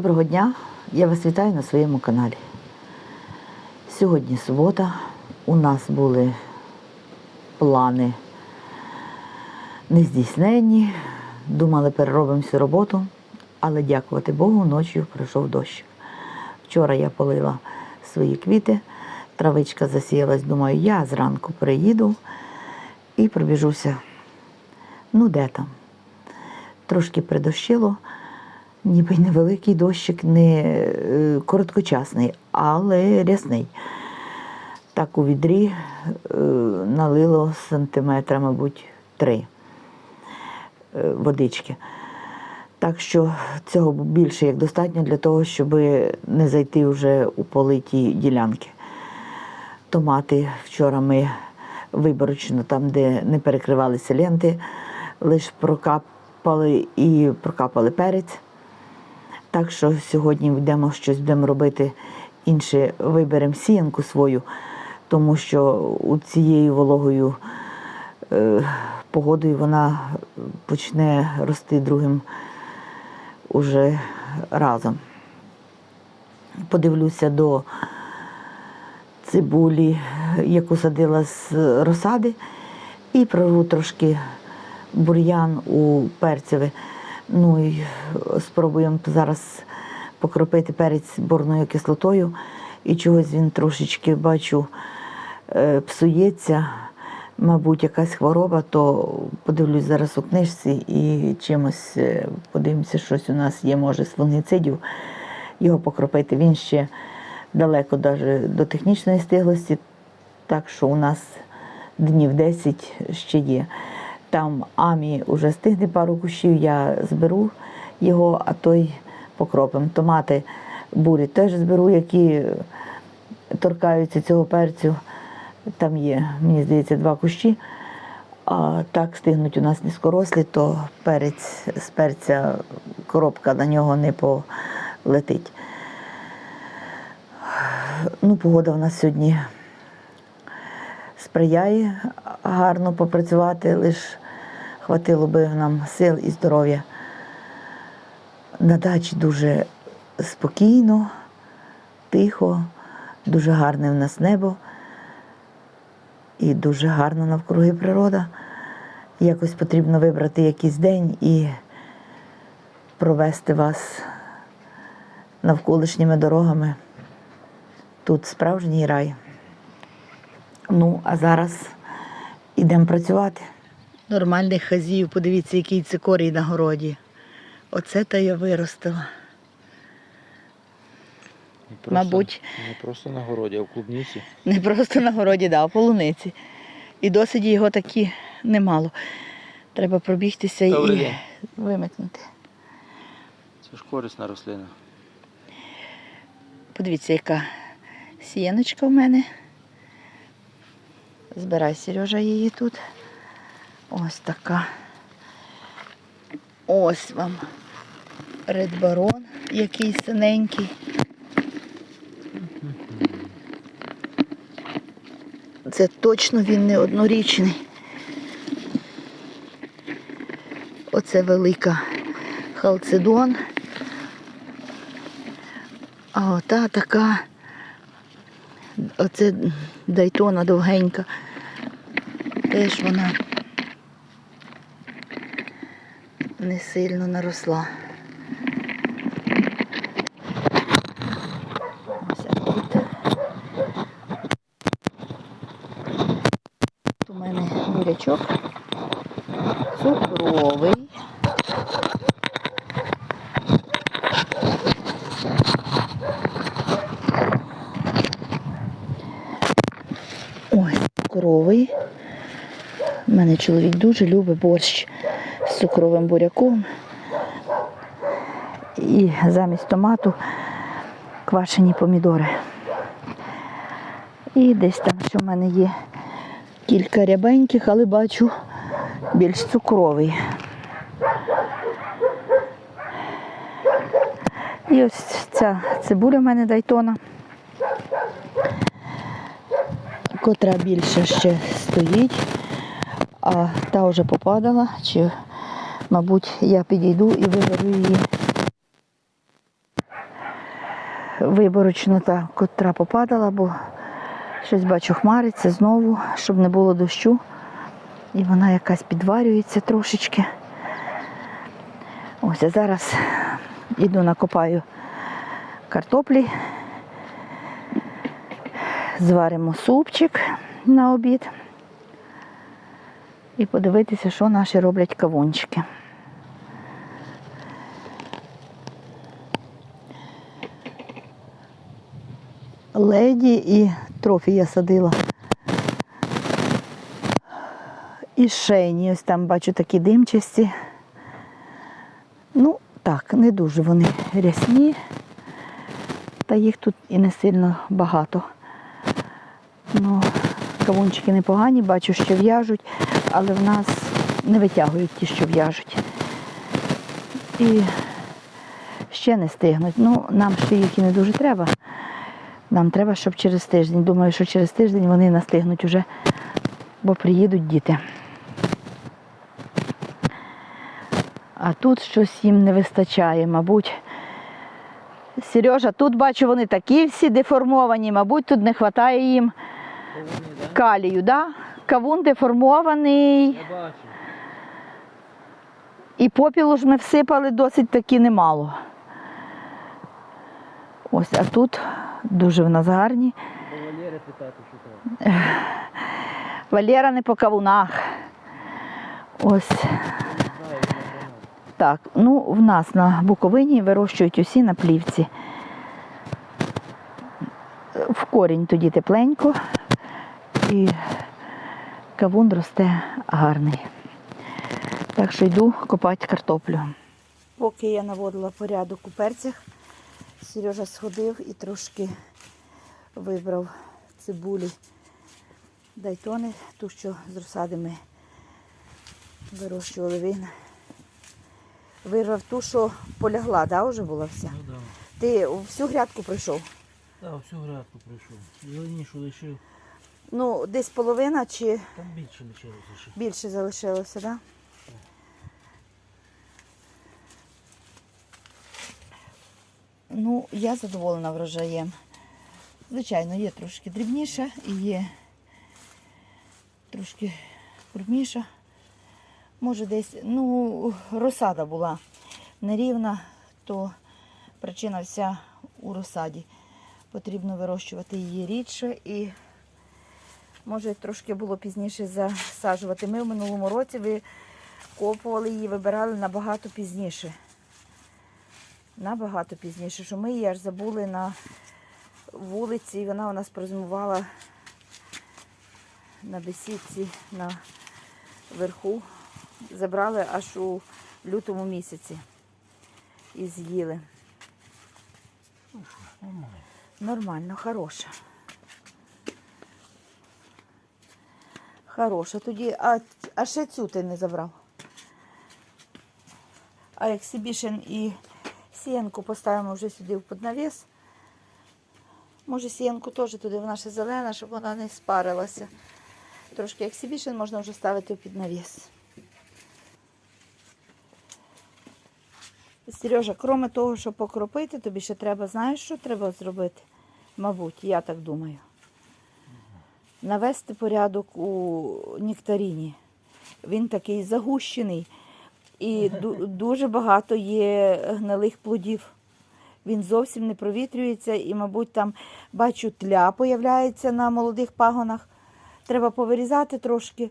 Доброго дня! Я вас вітаю на своєму каналі. Сьогодні субота. У нас були плани нездійсненні. Думали, переробимо всю роботу, але дякувати Богу, ночі пройшов дощ. Вчора я полила свої квіти, травичка засіялась, думаю, я зранку приїду і пробіжуся. Ну, де там? Трошки придощило, ніби невеликий дощик, не е, короткочасний, але рясний. Так у відрі е, налило сантиметра, мабуть, три е, водички. Так що цього більше як достатньо для того, щоб не зайти вже у политі ділянки. Томати вчора ми виборочно, там, де не перекривалися ленти, лише прокапали і прокапали перець. Так що сьогодні йдемо щось будемо робити інше, виберемо сіянку свою, тому що у цією вологою е, погодою вона почне рости другим уже разом. Подивлюся до цибулі, яку садила з розсади, і прорву трошки бур'ян у перцеве. Ну і спробуємо зараз покропити перець борною кислотою. І чогось він трошечки бачу е, псується. Мабуть, якась хвороба, то подивлюсь зараз у книжці і чимось е, подивимося, щось у нас є, може, з фунгіцидів. Його покропити. Він ще далеко даже до технічної стиглості, так що у нас днів 10 ще є. Там амі вже стигне пару кущів, я зберу його, а той покропим. Томати бурі теж зберу, які торкаються цього перцю. Там є, мені здається, два кущі. А так стигнуть у нас низькорослі, то перець з перця коробка на нього не полетить. Ну, погода в нас сьогодні сприяє гарно попрацювати, лише хватило би нам сил і здоров'я. На дачі дуже спокійно, тихо, дуже гарне в нас небо і дуже гарна навкруги природа. Якось потрібно вибрати якийсь день і провести вас навколишніми дорогами. Тут справжній рай. Ну, а зараз йдемо працювати. Нормальних хазів, подивіться, який цикорій на городі. Оце то я виростила. Не просто- Мабуть. Не просто на городі, а в клубниці. Не просто на городі, да, а в полуниці. І досить його такі немало. Треба пробігтися Добрий і вимикнути. Це ж корисна рослина. Подивіться, яка сіяночка в мене. Збирай, Сережа, її тут. Ось така. Ось вам редбарон, який синенький. Це точно він не однорічний. Оце велика халцедон. А ота така, оце дайтона довгенька. Теж вона не сильно наросла. Ось у мене бурячок цукровий. Ой, цукровий. У мене чоловік дуже любить борщ цукровим буряком. І замість томату квашені помідори. І десь там, що в мене є кілька рябеньких, але бачу більш цукровий. І ось ця цибуля в мене дайтона. котра більше ще стоїть, а та вже попадала, чи, мабуть, я підійду і виберу її виборочно та котра попадала, бо щось бачу хмариться знову, щоб не було дощу. І вона якась підварюється трошечки. Ось а зараз іду накопаю картоплі. Зваримо супчик на обід. І подивитися, що наші роблять кавунчики. Леді і трофі я садила. І шейні, ось там бачу такі димчасті. Ну, так, не дуже вони рясні, та їх тут і не сильно багато. Ну, кавунчики непогані, бачу, що в'яжуть, але в нас не витягують ті, що в'яжуть. І ще не стигнуть. Ну, нам ще їх і не дуже треба. Нам треба, щоб через тиждень. Думаю, що через тиждень вони настигнуть уже, бо приїдуть діти. А тут щось їм не вистачає, мабуть. Сережа, тут бачу, вони такі всі деформовані, мабуть, тут не вистачає їм калію, да? Кавун деформований. Я бачу. І попілу ж ми всипали досить таки немало. Ось, а тут дуже в нас гарні. Валера не по кавунах. Ось так. Ну, в нас на Буковині вирощують усі на плівці. В корінь тоді тепленько і кавун росте гарний. Так що йду копати картоплю. Поки я наводила порядок у перцях, Сережа сходив і трошки вибрав цибулі дайтони, ту, що з розсади ми вирощували він. Вирвав ту, що полягла, да, вже була вся. Ну так. Ти всю грядку пройшов. Так, всю грядку пройшов. Зеленішу лишив. Ну, десь половина чи Там більше лишилося ще. більше залишилося, так? Да? Ну, я задоволена врожаєм. Звичайно, є трошки дрібніша і є трошки крупніша. Може десь, ну, розсада була нерівна, то причина вся у розсаді. Потрібно вирощувати її рідше і може трошки було пізніше засаджувати. Ми в минулому році викопували її, вибирали набагато пізніше. Набагато пізніше, що ми її аж забули на вулиці, і вона у нас прозимувала на бесідці на верху. Забрали аж у лютому місяці і з'їли. Нормально. Хороша. Хороша. Тоді, а, а ще цю ти не забрав. А ексибішен і сіянку поставимо вже сюди в поднавіс. Може, сіянку теж туди, вона ще зелена, щоб вона не спарилася. Трошки ексибішен можна вже ставити в піднавіс. Сережа, кроме того, щоб покропити, тобі ще треба, знаєш, що треба зробити? Мабуть, я так думаю. Навести порядок у нектаріні. Він такий загущений і дуже багато є гнилих плодів. Він зовсім не провітрюється і, мабуть, там бачу, тля появляється на молодих пагонах. Треба повирізати трошки,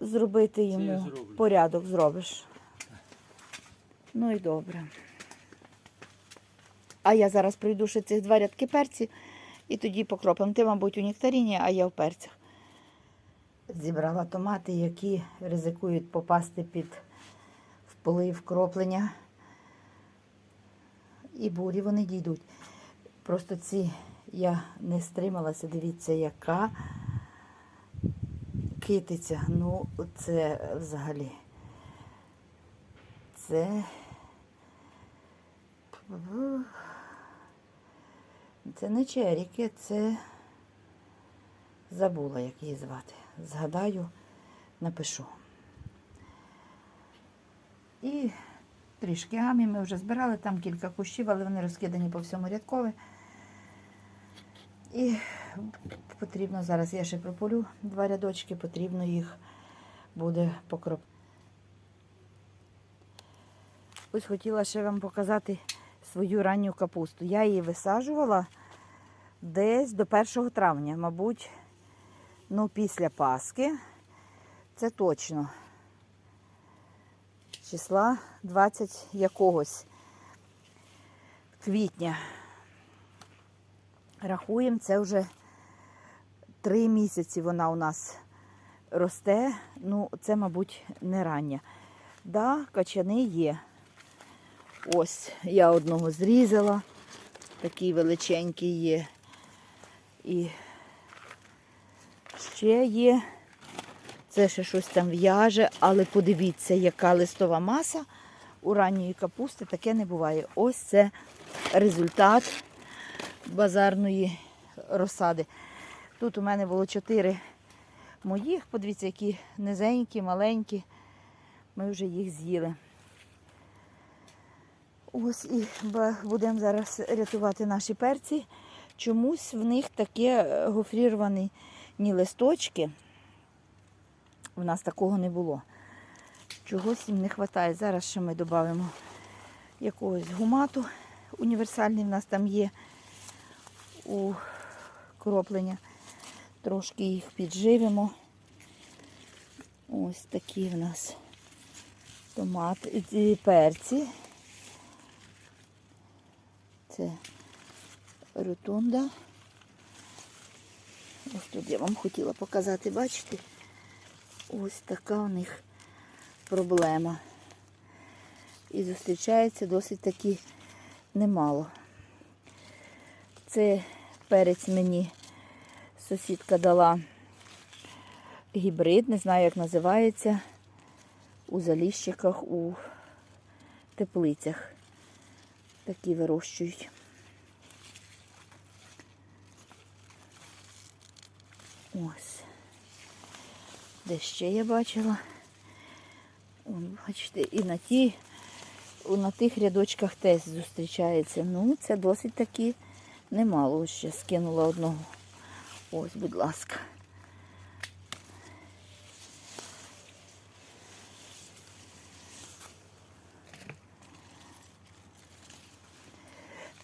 зробити йому порядок зробиш. Ну і добре. А я зараз пройду ще цих два рядки перців і тоді покропимо. Ти, мабуть, у нектаріні, а я в перцях. Зібрала томати, які ризикують попасти під вплив кроплення. І бурі вони дійдуть. Просто ці я не стрималася. Дивіться, яка китиця. Ну, це взагалі. Це. Це не черіки, це забула, як її звати. Згадаю, напишу. І трішки гамі ми вже збирали, там кілька кущів, але вони розкидані по всьому рядкові. І потрібно зараз, я ще прополю два рядочки, потрібно їх буде покроп. Ось хотіла ще вам показати свою ранню капусту. Я її висаджувала десь до 1 травня, мабуть, ну, після Пасхи. Це точно. Числа 20 якогось квітня. Рахуємо, це вже три місяці вона у нас росте. Ну, це, мабуть, не рання. Да, качани є. Ось я одного зрізала. Такий величенький є. І ще є. Це ще щось там в'яже, але подивіться, яка листова маса у ранньої капусти таке не буває. Ось це результат базарної розсади. Тут у мене було чотири моїх, подивіться, які низенькі, маленькі. Ми вже їх з'їли. Ось і будемо зараз рятувати наші перці. Чомусь в них таке гофріровані ні листочки. У нас такого не було. Чогось їм не вистачає. Зараз ще ми додамо якогось гумату. Універсальний в нас там є у кроплення. Трошки їх підживимо. Ось такі в нас томати, і перці. Це ротунда. Ось тут я вам хотіла показати, бачите? Ось така у них проблема. І зустрічається досить таки немало. Це перець мені сусідка дала гібрид, не знаю, як називається, у заліщиках, у теплицях. Такі вирощують. Ось. Де ще я бачила. Бачите, і на ті, на тих рядочках теж зустрічається. Ну, це досить таки немало. Ще скинула одного. Ось, будь ласка.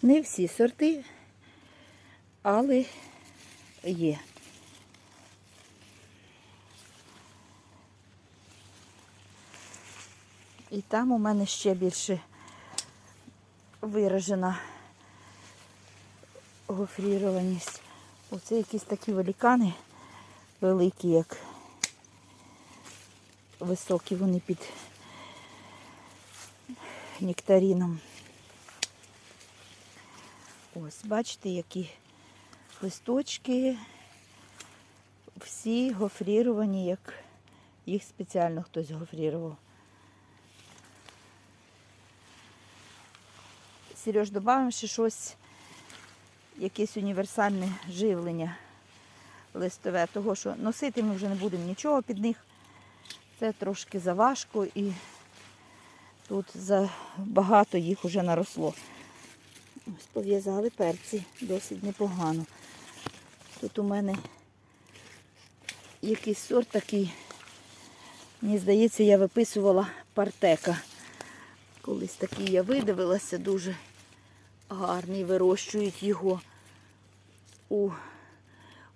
Не всі сорти, але є. І там у мене ще більше виражена гофрірованість. Оце якісь такі великани великі, як високі вони під нектаріном. Ось, бачите, які листочки всі гофріровані, як їх спеціально хтось гофрірував. Сереж, додамо ще щось, якесь універсальне живлення листове, того що носити ми вже не будемо нічого під них. Це трошки заважко і тут забагато їх вже наросло. Ось пов'язали перці досить непогано. Тут у мене якийсь сорт такий, мені здається, я виписувала партека. Колись такий я видивилася, дуже гарний, вирощують його у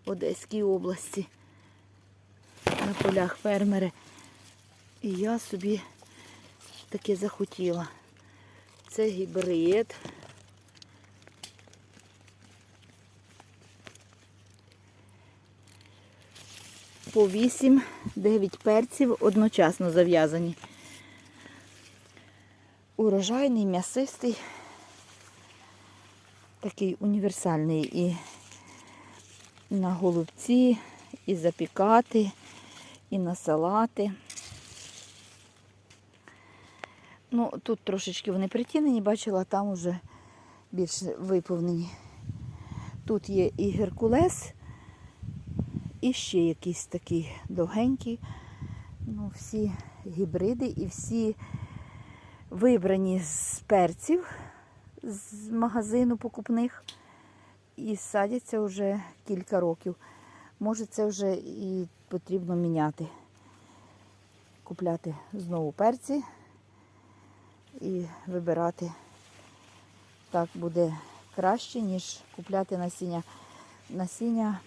Одеській області на полях фермери. І я собі таке захотіла. Це гібрид. По 8-9 перців одночасно зав'язані. Урожайний, м'ясистий, такий універсальний і на голубці, і запікати, і на салати. Ну, тут трошечки вони притінені, бачила, там уже більш виповнені. Тут є і геркулес, і ще якийсь такий довгенький. Ну, всі гібриди і всі вибрані з перців з магазину покупних і садяться вже кілька років. Може, це вже і потрібно міняти. Купляти знову перці і вибирати. Так буде краще, ніж купляти насіння. Насіння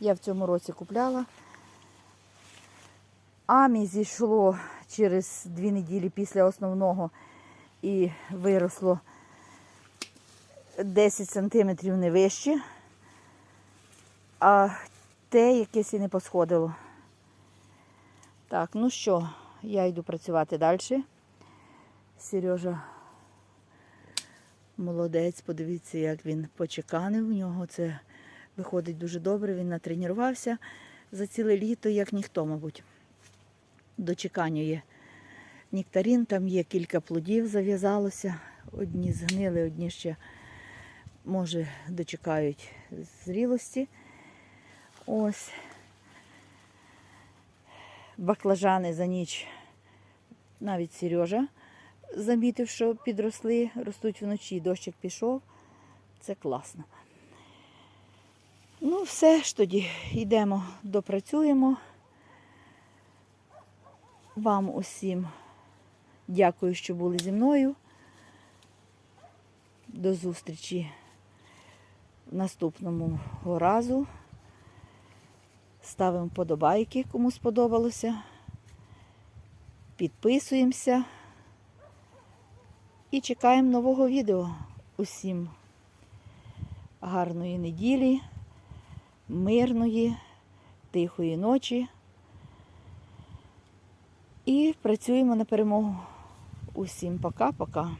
я в цьому році купляла. Амі зійшло через дві неділі після основного і виросло 10 сантиметрів не вище, а те якесь і не посходило. Так, ну що, я йду працювати далі. Сережа молодець, подивіться, як він почеканив. У нього це виходить дуже добре. Він натренувався за ціле літо, як ніхто, мабуть. Дочеканює нектарин, там є кілька плодів, зав'язалося. Одні згнили, одні ще, може, дочекають зрілості. Ось. Баклажани за ніч навіть Сережа замітив, що підросли, ростуть вночі, дощик пішов. Це класно. Ну, все ж тоді йдемо, допрацюємо. Вам усім дякую, що були зі мною. До зустрічі наступному разу. Ставимо вподобайки, кому сподобалося. Підписуємося і чекаємо нового відео. Усім гарної неділі, мирної, тихої ночі. І працюємо на перемогу. Усім пока-пока.